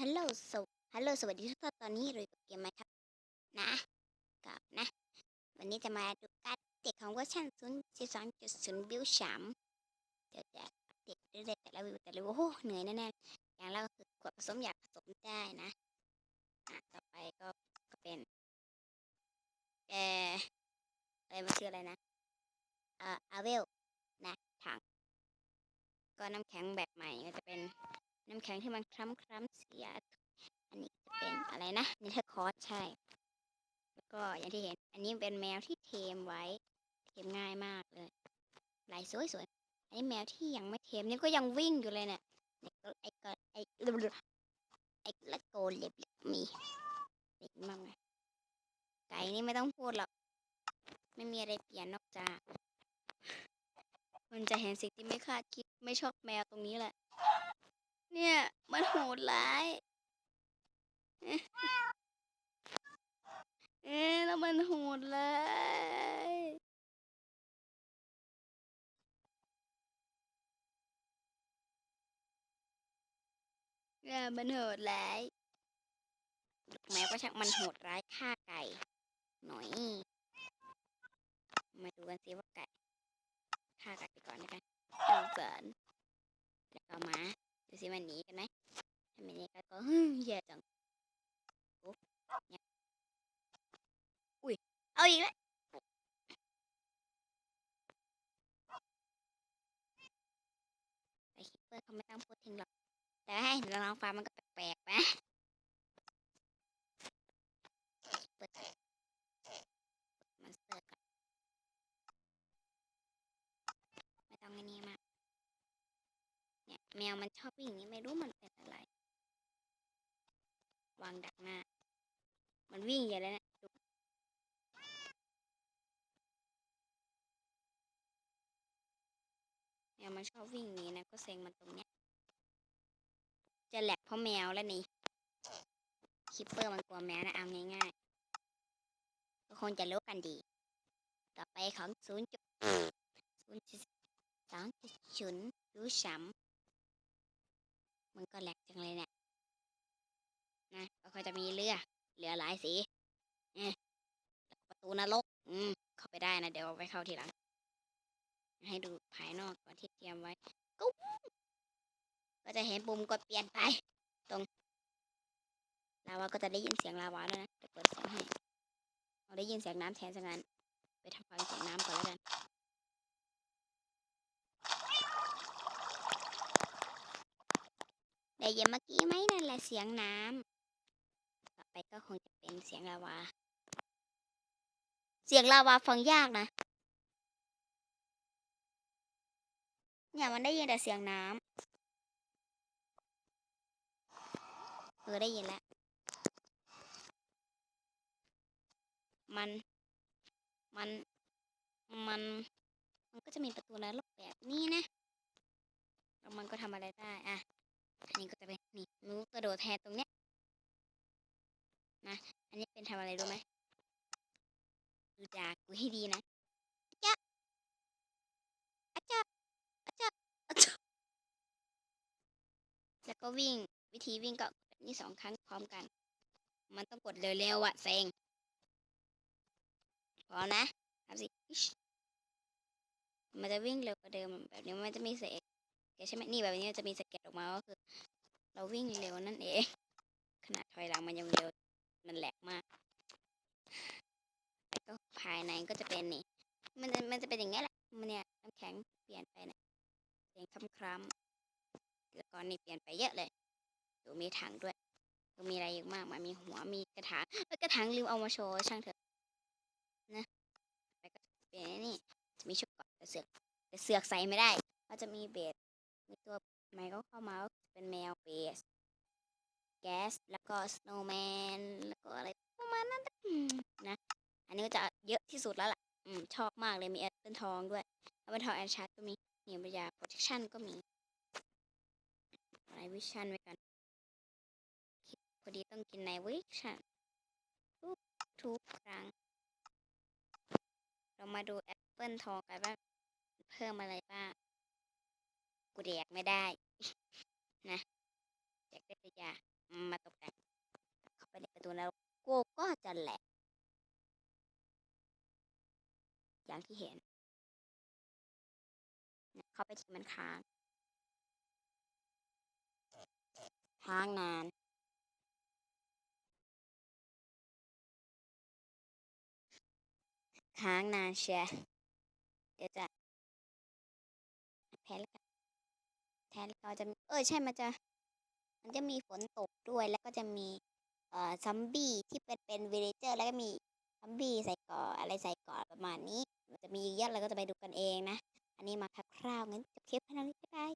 ฮัลโหลสวฮัลโหลสวัสดีทุกท่านตอนนี้เราอยู่กับเกมไหมครับ นะกับนะ วันนี้จะมาดูการเดตของเวอร์ชัน0 12.0บิวสามเดี๋ยวจะเดตเรื่อยๆแต่ละวิวแต่ละวิวโอ้โหเหนื่อยแน่ๆอย่างแรกก็คือกดผสมอยากผสมได้นะต่อไปก็ก็เป็นเอออะไรมันชื่ออะไรนะเอ่ออาเวลนะถังก็น้ำแข็งแบบใหม่ก็จะเป็น น้ำแข็งที่มันคล้ำคล้ำๆเสีย อันนี้จะเป็นอะไรนะนิเทอร์คอร์สใช่ แล้วก็อย่างที่เห็น อันนี้เป็นแมวที่เทมไว้ เทมง่ายมากเลยลายสวยๆ อันนี้แมวที่ยังไม่เทมนี่ก็ยังวิ่งอยู่เลยเนี่ยเนี่ยก็ไอ้ก็ไอ้ไอ้ละโกเล็บมีเด็กมากเลยไก่นี่ไม่ต้องพูดหรอก ไม่มีอะไรเปลี่ยนนอกจาก มันจะเห็นสิ่งที่ไม่คาดคิด ไม่ชอบแมวตรงนี้แหละ เนี่ย มันโหดร้าย เอ๊ะแล้วมันโหดร้ายเนี่ยมันโหดร้ายแมวก็ช่างมันโหดร้ายฆ่าไก่ หน่อย มาดูกันสิว่าไก่ฆ่าไก่ไปก่อนนะคะสงสารแล้วก็มา ดูสิมันหนีกันไหมถ้าไม่หนีกันก็ฮึ่มแย่จังโอุ้ย เอาอีกแล้วไอคิปเปอร์เขาไม่ต้องพูดถึงหรอกแต่ให้เห็นน้องฟ้ามันก็แปลกๆนะเปิดมันเสิร์ฟกันไม่ต้องไอ้นี่มาก เนี่ย แมวมันชอบวิ่งอย่างนี้ไม่รู้มันเป็นอะไร วางดักหน้า มันวิ่งอย่างไรนะแมวมันชอบวิ่งนี้นะ ก็เซ็งมันตรงเนี้ย จะแหลกเพราะแมวแล้วนี่คิปเปอร์มันกลัวแมวนะเอาง่ายๆ ก็คงจะรู้กันดี ต่อไปของศูนย์จุดศูนย์สองจุดศูนย์รู้ช้ำมั มันก็แหลกจังเลยเนี่ยนะก็เขาจะมีเรือเรือหลายสีเอะแล้วก็ประตูนรก อืมเข้าไปได้นะ เดี๋ยวเอาไปเข้าทีหลัง ให้ดูภายนอกก่อนที่เตรียมไว้ก็ก็จะเห็นปุ่มกดเปลี่ยนไป ตรงลาวาก็จะได้ยินเสียงลาวาด้วยนะเดี๋ยวเปิดเสียงให้เราได้ยินเสียงน้ำแทนซะงั้น ไปทำฟังเสียงน้ำก่อนแล้วกัน ได้ยินเมื่อกี้ไหมนั่นแหละเสียงน้ำต่อไปก็คงจะเป็นเสียงลาวา เสียงลาวาฟังยากนะ เนี่ยมันได้ยินแต่เสียงน้ำเออได้ยินแล้ว มัน มัน มัน มันก็จะมีประตูนรกแบบนี้นะแล้วมันก็ทำอะไรได้ นนี้ก็จะเป็นนี่รูกระโดดแทนตรงเนี้ยนะอันนี้เป็นทำอะไรรู้ไหมดูจากกูให้ดีนะจ๊ะอาจ๊ะอาจ๊ะอาจ๊ะแล้วก็วิ่งวิธีวิ่งก็นี้สองครั้งพร้อมกัน มันต้องกดเร็วๆอะเซงพร้อมนะทำสิอิ๊ชมันจะวิ่งเร็วกว่าเดิมแบบนี้มันจะมีเสียง ใช่ไหมนี่แบบนี้จะมีสเก็ตออกมาก็คือ เราวิ่งเร็วนั่นเอง ขนาดถอยหลังมันยังเร็ว มันแหลกมากแล้วก็ภายในก็จะเป็นนี่ มันจะมันจะเป็นอย่างนี้แหละ มันเนี่ยน้ำแข็งเปลี่ยนไปนี่ยเสียงคล้ำๆแล้วก็นี่เปลี่ยนไปเยอะเลย ดูมีถังด้วยดูมีอะไรเยอีกมากมามีหัว มีกระถางกระถางลืมเอามาโชว์ช่างเถอะ นะแล้วก็เป็นไอ้นี่ จะมีชุดเกาะแต่เสือกแต่เสือกใส่ไม่ได้ก็จะมีเบส มีตัวใหม่ก็เข้ามาก็จะเป็นแมวเบสแก๊สแล้วก็สโนว์แมนแล้วก็อะไรประมาณนั้นนะ อันนี้ก็จะเยอะที่สุดแล้วล่ะ อืม ชอบมากเลยมีแอปเปิลทองด้วยแอปเปิลทองแอนชาร์ตก็มีเหนียวปยาโปรเทคชั่นก็มีไนวิชั่นไว้กันพอดีต้องกินไนวิชั่นทุกทุกครั้ง เรามาดูแอปเปิลทองกันว่าเพิ่มอะไรบ้าง กูแดกไม่ได้ นะแจกก็จะยามาตกแต่งเข้าไปในประตูแล้วก้ก็จะแหลกอย่างที่เห็นเนี่ยเข้าไปที่มันค้าง ค้างนานค้างนานเชียเดี๋ยวจะแพ้แล้วกัน เราจะเออใช่มันจะ มันจะมีฝนตกด้วยแล้วก็จะมีเอ่อซัมบี้ที่เป็นเป็นวิลเลเจอร์แล้วก็มีซัมบี้ใส่กออะไรใส่กอประมาณนี้ มันจะมีเยอะเราก็จะไปดูกันเองนะ อันนี้มาคร่าวๆงั้นจบคลิปแค่นั้นบ๊ายบาย